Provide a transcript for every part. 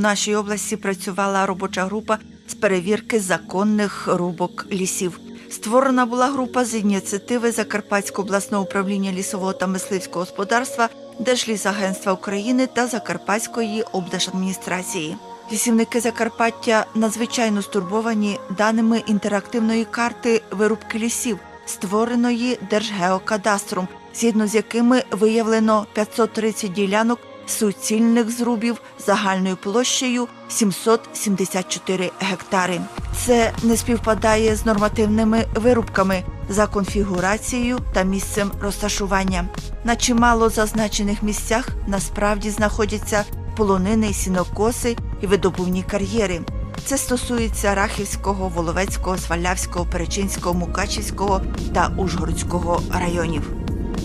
Нашій області працювала робоча група з перевірки законних рубок лісів. Створена була група з ініціативи Закарпатського обласного управління лісового та мисливського господарства, Держлісагентства України та Закарпатської облдержадміністрації. Лісівники Закарпаття надзвичайно стурбовані даними інтерактивної карти вирубки лісів, створеної Держгеокадастром, згідно з якими виявлено 530 ділянок суцільних зрубів загальною площею 774 гектари. Це не співпадає з нормативними вирубками за конфігурацією та місцем розташування. На чимало зазначених місцях насправді знаходяться полонини, сінокоси і видобувні кар'єри. Це стосується Рахівського, Воловецького, Свалявського, Перечинського, Мукачівського та Ужгородського районів.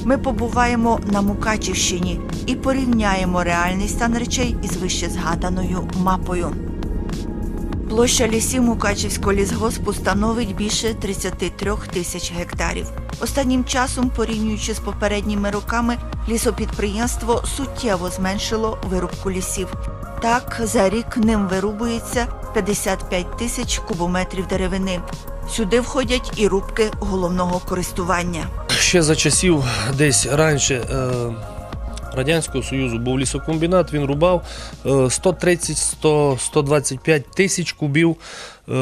Ми побуваємо на Мукачівщині і порівняємо реальний стан речей із вище згаданою мапою. Площа лісів Мукачівського лісгоспу становить більше 33 тисяч гектарів. Останнім часом, порівнюючи з попередніми роками, лісопідприємство суттєво зменшило вирубку лісів. Так, за рік ним вирубується 55 тисяч кубометрів деревини. Сюди входять і рубки головного користування. Ще за часів десь раніше е, Радянського Союзу був лісокомбінат, він рубав е, 130-125 тисяч кубів е,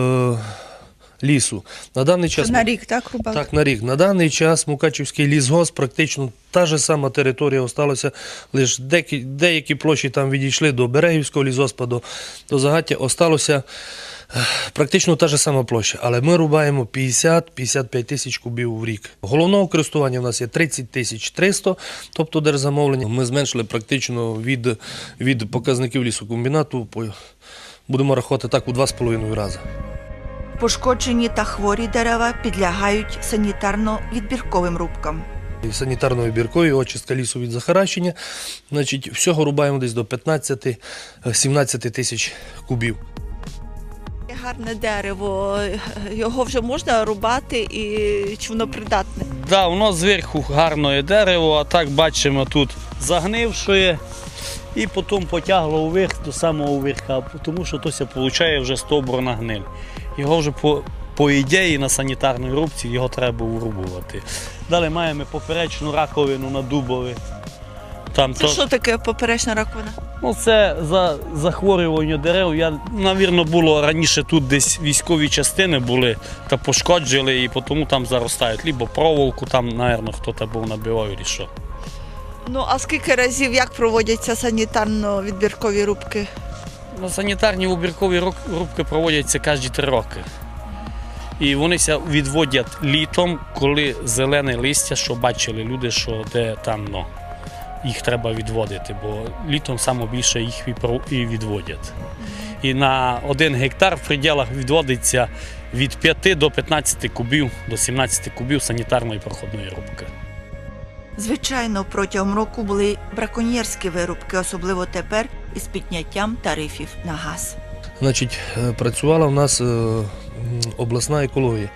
лісу. На даний час рік так рубали? так, на рік. На даний час Мукачівський лісгосп практично та ж сама територія осталася, лише деякі, деякі площі там відійшли до Берегівського лісгоспа, до, до Загаття, осталося практично та ж сама площа. Але ми рубаємо 50-55 тисяч кубів в рік. Головного користування в нас є 30 тисяч 300, тобто держзамовлення. Ми зменшили практично від, від показників лісокомбінату, будемо рахувати так, у 2,5 рази. Пошкоджені та хворі дерева підлягають санітарно-відбірковим рубкам. І санітарно-вибіркові, очистка лісу від захаращення. Значить, всього рубаємо десь до 15-17 тисяч кубів. Гарне дерево, його вже можна рубати і чи воно придатне? Да, воно зверху гарне дерево, а так бачимо тут загнившує і потім потягло вверх до самого верха, тому що то ся виходить вже стовбурна гниль. Його вже по, по ідеї на санітарній рубці його треба вирубувати. Далі маємо поперечну раковину на дубові. Там Це то- що таке поперечна раковина? Ну, це за захворювання дерев. Я, навірно, було раніше тут десь військові частини були та пошкоджили, і тому там заростають. Либо проволоку, там, навірно, хтось був набивав і що. Ну а скільки разів як проводяться санітарно-відбіркові рубки? Санітарні убіркові рубки проводяться кожні три роки. І вони відводять літом, коли зелене листя, що бачили люди, що де там ну, їх треба відводити, бо літом саме більше їх і відводять. І на один гектар в пределах відводиться від 5 до 15 кубів до 17 кубів санітарної проходної рубки. Звичайно, протягом року були браконьєрські вирубки, особливо тепер із підняттям тарифів на газ. Значить, е, працювала в нас е, обласна екологія.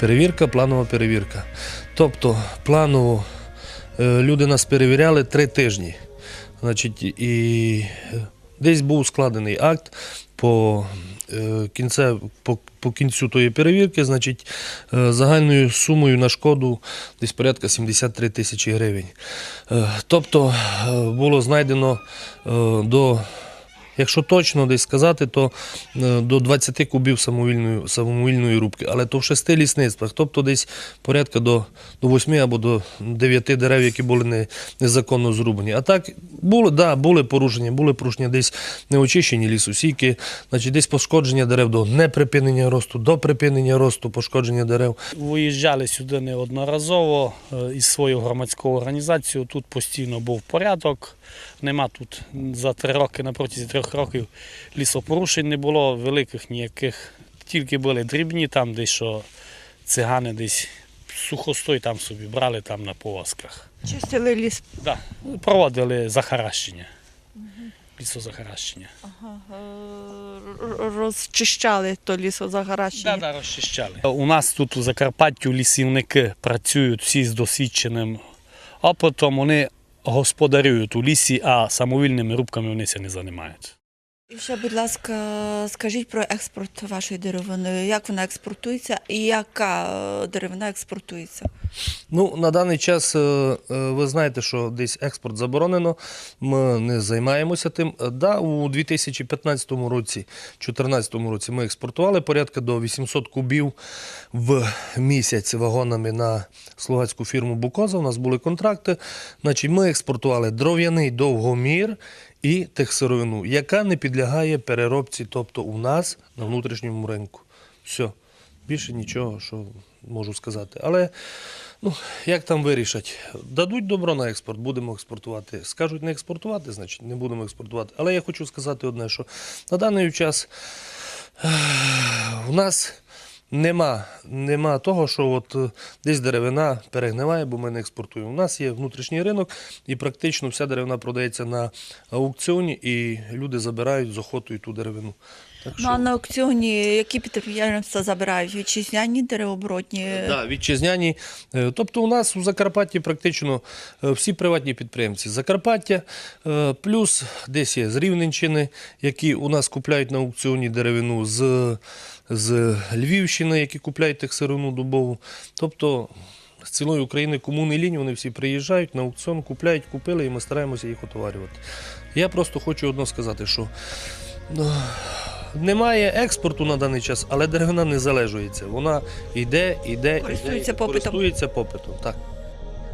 Перевірка, планова перевірка. Тобто, планово е, люди нас перевіряли три тижні. Значить, і десь був складений акт по, кінце, по, по кінцю тої перевірки, значить, е, загальною сумою на шкоду десь порядка 73 тисячі гривень. Е, Тобто е, було знайдено е, до Якщо точно десь сказати, то е, до 20 кубів самовільної, самовільної рубки, але то в шести лісництвах, тобто десь порядка до, до 8 або до 9 дерев, які були не, незаконно зрубані. А так були, да, були порушення, були порушення десь неочищені лісосіки, значить десь пошкодження дерев до неприпинення росту, до припинення росту, пошкодження дерев. Виїжджали сюди неодноразово е, із своєю громадською організацією. Тут постійно був порядок. Нема тут за три роки, на протязі трьох років лісопорушень не було, великих ніяких. Тільки були дрібні, там десь що цигани десь сухостой там собі брали там на повозках. Чистили ліс. Да. Проводили захаращення. Лісозахаращення. Розчищали то лісозагоращення. Да, да, розчищали. У нас тут у Закарпаттю лісівники працюють всі з досвідченим опитом. Вони господарюють у лісі, а самовільними рубками вони не займаються. І ще, будь ласка, скажіть про експорт вашої деревини. Як вона експортується і яка е, деревина експортується? Ну, на даний час е, е, ви знаєте, що десь експорт заборонено. Ми не займаємося тим. Да, у 2015 році, 2014 році ми експортували порядка до 800 кубів в місяць вагонами на словацьку фірму Букоза. У нас були контракти. Значить, ми експортували дров'яний довгомір і техсировину, яка не підлягає переробці, тобто у нас на внутрішньому ринку. Все. Більше нічого, що можу сказати. Але ну, як там вирішать? Дадуть добро на експорт, будемо експортувати. Скажуть не експортувати, значить не будемо експортувати. Але я хочу сказати одне, що на даний час у нас нема, нема того, що от е, десь деревина перегниває, бо ми не експортуємо. У нас є внутрішній ринок, і практично вся деревина продається на аукціоні, і люди забирають з охотою ту деревину. Так Ну, а на аукціоні які підприємства забирають? Вітчизняні деревооборотні? Да, вітчизняні. Е, Тобто у нас у Закарпатті практично е, всі приватні підприємці з Закарпаття, е, плюс десь є з Рівненщини, які у нас купляють на аукціоні деревину, з, з Львівщини, які купляють текстильну дубову. Тобто з цілої України кому не лінь, вони всі приїжджають на аукціон, купляють, купили, і ми стараємося їх отоварювати. Я просто хочу одно сказати, що ну, немає експорту на даний час, але деревина не залежується. Вона йде, йде, Користується йде, попитом. користується попитом. Так.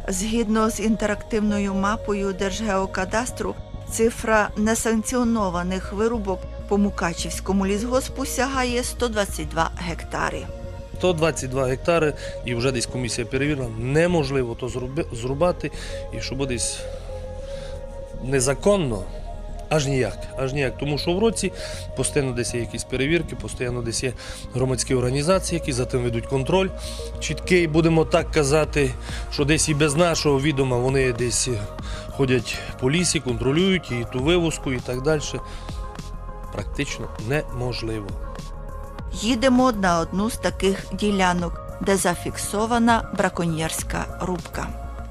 Згідно з інтерактивною мапою Держгеокадастру, цифра несанкціонованих вирубок по Мукачівському лісгоспу сягає 122 гектари. 122 гектари, і вже десь комісія перевірила, неможливо то зруби- зрубати, і щоб десь незаконно. Аж ніяк, аж ніяк. Тому що в році постійно десь є якісь перевірки, постійно десь є громадські організації, які за тим ведуть контроль. Чіткий, будемо так казати, що десь і без нашого відома вони десь ходять по лісі, контролюють і ту вивозку, і так далі. Практично неможливо. Їдемо на одну з таких ділянок, де зафіксована браконьєрська рубка.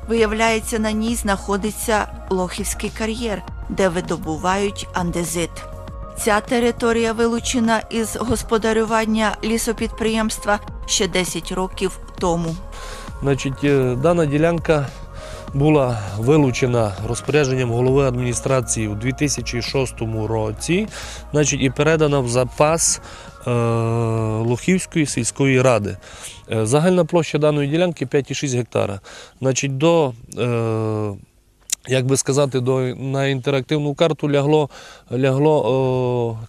Виявляється, на ній знаходиться Лохівський кар'єр, де видобувають андезит. Ця територія вилучена із господарювання лісопідприємства ще 10 років тому. Значить, е, дана ділянка була вилучена розпорядженням голови адміністрації у 2006 році, значить, і передана в запас е, Лохівської сільської ради. Е, Загальна площа даної ділянки 5,6 гектара. Значить, до е, як би сказати, до, на інтерактивну карту лягло, лягло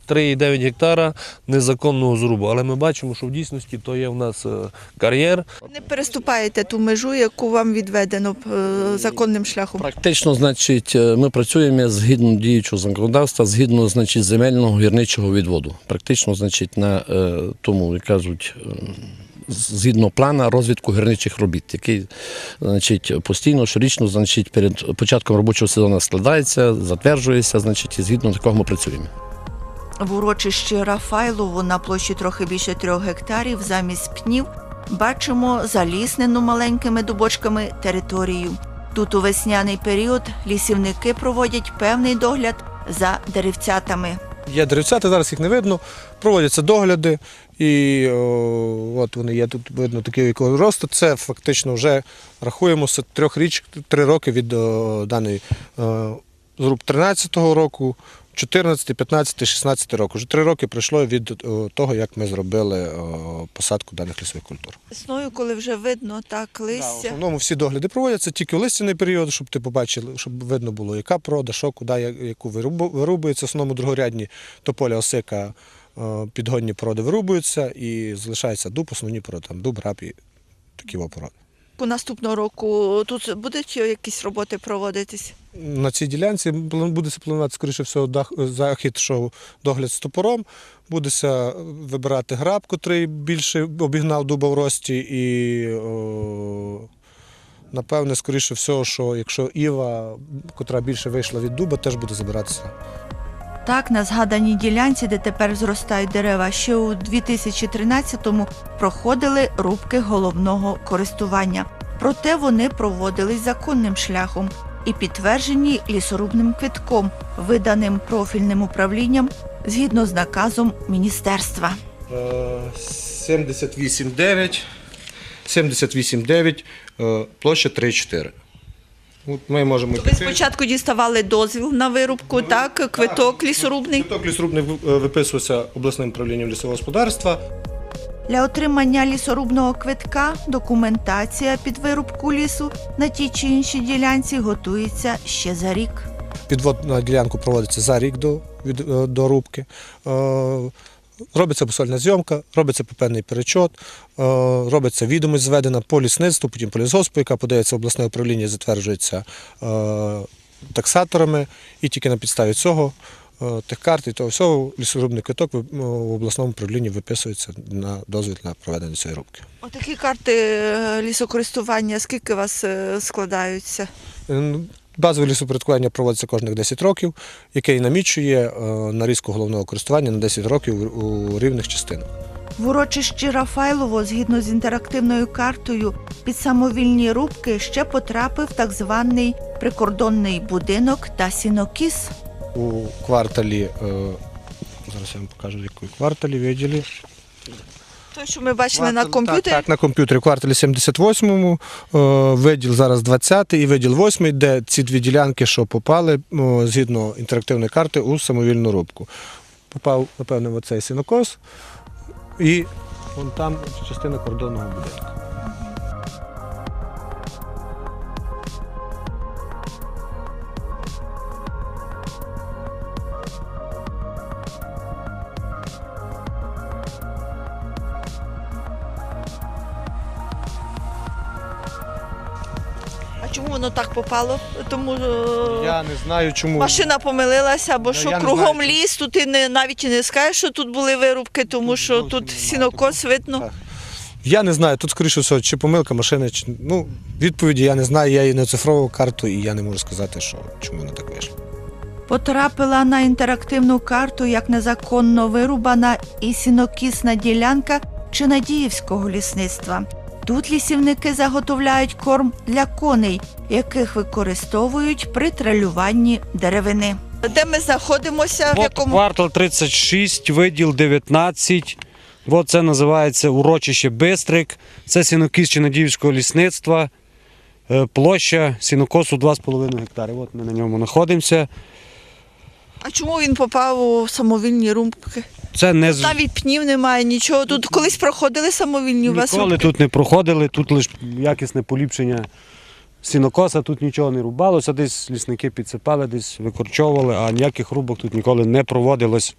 о, 3,9 гектара незаконного зрубу. Але ми бачимо, що в дійсності то є в нас е, кар'єр, Не переступаєте ту межу, яку вам відведено е, законним шляхом. Практично, значить, е, ми працюємо згідно діючого законодавства, згідно значить, земельного гірничого відводу. Практично, значить, на тому, як кажуть, е, згідно плана розвитку гірничих робіт, який значить, постійно, щорічно, значить, перед початком робочого сезону складається, затверджується, значить, і згідно такого ми працюємо. В урочищі Рафайлову на площі трохи більше трьох гектарів замість пнів бачимо заліснену маленькими дубочками територію. Тут у весняний період лісівники проводять певний догляд за деревцятами. Є деревцята, зараз їх не видно, проводяться догляди, і о, от вони є тут видно такий якого росту. Це фактично вже рахуємося трьох річ, три роки від о, даної о, зруб 13-го року, 14, 15, 16 року. Вже три роки пройшло від о, того, як ми зробили о, посадку даних лісових культур. Весною, коли вже видно так Да, в основному всі догляди проводяться тільки в листяний період, щоб ти побачили, щоб видно було, яка прода, що, куди, яку вирубується. В основному другорядні тополя, осика, підгонні породи вирубуються і залишається дуб, основні породи, там дуб, раб і такі породи. По наступного року тут будуть якісь роботи проводитись. На цій ділянці буде планувати, скоріше всього, захід, що догляд з топором. Будеться вибирати граб, котрий більше обігнав дуба в рості, і о, напевне, скоріше всього, що якщо Іва, котра більше вийшла від дуба, теж буде забиратися. Так, на згаданій ділянці, де тепер зростають дерева, ще у 2013-му проходили рубки головного користування. Проте вони проводились законним шляхом і підтверджені лісорубним квитком, виданим профільним управлінням згідно з наказом міністерства. Е, 78,9, 78,9, е, площа 3,4. От Ми можемо Ви піти. спочатку діставали дозвіл на вирубку, так, квиток лісорубний. Квиток лісорубний е, виписувався обласним управлінням лісового господарства. Для отримання лісорубного квитка документація під вирубку лісу на тій чи іншій ділянці готується ще за рік. Підвод на ділянку проводиться за рік до, від, е, до рубки. Е, Робиться посольна зйомка, робиться попевний перечот, е, робиться відомість зведена по лісництву, потім по лісгоспу, яка подається в обласне управління, затверджується е, таксаторами, і тільки на підставі цього е, тих карт і того всього лісорубний квиток в обласному управлінні виписується на дозвіл на проведення цієї рубки. Отакі карти лісокористування, скільки у вас складаються? Базове лісопорядкування проводиться кожних 10 років, яке і намічує е, нарізку головного користування на 10 років у- рівних частинах. В урочищі Рафайлово, згідно з інтерактивною картою, під самовільні рубки ще потрапив так званий прикордонний будинок та сінокіс. У кварталі, е, зараз я вам покажу, в якому кварталі відділі. Те, що ми бачили на комп'ютері. Так, так, на комп'ютері в кварталі 78-му, е, виділ зараз 20-й і виділ 8-й, де ці дві ділянки, що попали о, згідно інтерактивної карти у самовільну рубку. Попав, напевно, в оцей синокос і вон там частина кордонного будинку. Чому воно так попало? Тому е, Я не знаю, чому. машина помилилася, або що я не кругом знаю, ліс, тут і не, навіть і не скажеш, що тут були вирубки, тому що зовсім тут немає сінокос видно. Так. Я не знаю, тут, скоріше всього, чи помилка машини, чи ну, відповіді я не знаю, я її не оцифровував карту, і я не можу сказати, що чому воно так вийшло. Потрапила на інтерактивну карту як незаконно вирубана і сінокісна ділянка Чинадіївського лісництва. Тут лісівники заготовляють корм для коней, яких використовують при тралюванні деревини. Де ми знаходимося? В От якому квартал 36, виділ 19. От це називається урочище Бистрик. Це сінокіс Чинадіївського лісництва. Е, Площа сінокосу 2,5 гектари. От ми на ньому знаходимося. А чому він попав у самовільні рубки? Це не з... Навіть пнів немає, нічого. Тут колись проходили самовільні у вас ніколи тут не проходили, тут лише якісне поліпшення сінокоса, тут нічого не рубалося, десь лісники підсипали, десь викорчовували, а ніяких рубок тут ніколи не проводилось.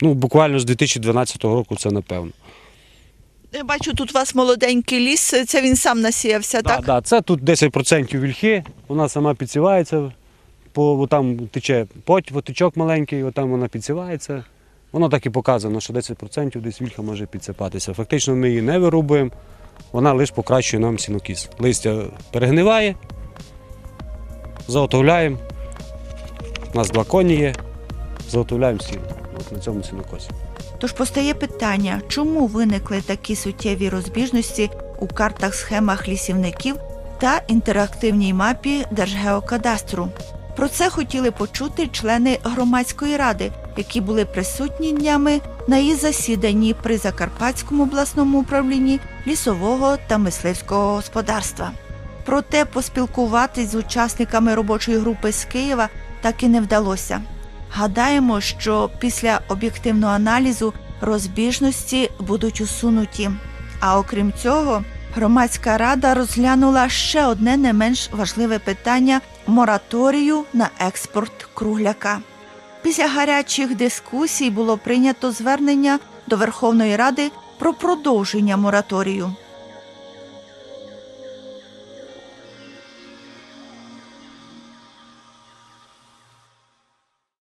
Ну, буквально з 2012 року це напевно. Я бачу, тут у вас молоденький ліс. Це він сам насіявся, Да, так? да, це тут 10% вільхи, вона сама підсівається, по, там тече потічок маленький, отам вона підсівається. Воно так і показано, що 10% десь вільха може підсипатися. Фактично ми її не вирубуємо, вона лише покращує нам сінокіс. Листя перегниває, заготовляємо. У нас два коні є, заготовляємо сіно на цьому сінокосі. Тож постає питання, чому виникли такі суттєві розбіжності у картах схемах лісівників та інтерактивній мапі Держгеокадастру. Про це хотіли почути члени громадської ради, які були присутні днями на її засіданні при Закарпатському обласному управлінні лісового та мисливського господарства. Проте поспілкуватись з учасниками робочої групи з Києва так і не вдалося. Гадаємо, що після об'єктивного аналізу розбіжності будуть усунуті. А окрім цього, громадська рада розглянула ще одне не менш важливе питання мораторію на експорт кругляка. Після гарячих дискусій було прийнято звернення до Верховної Ради про продовження мораторію.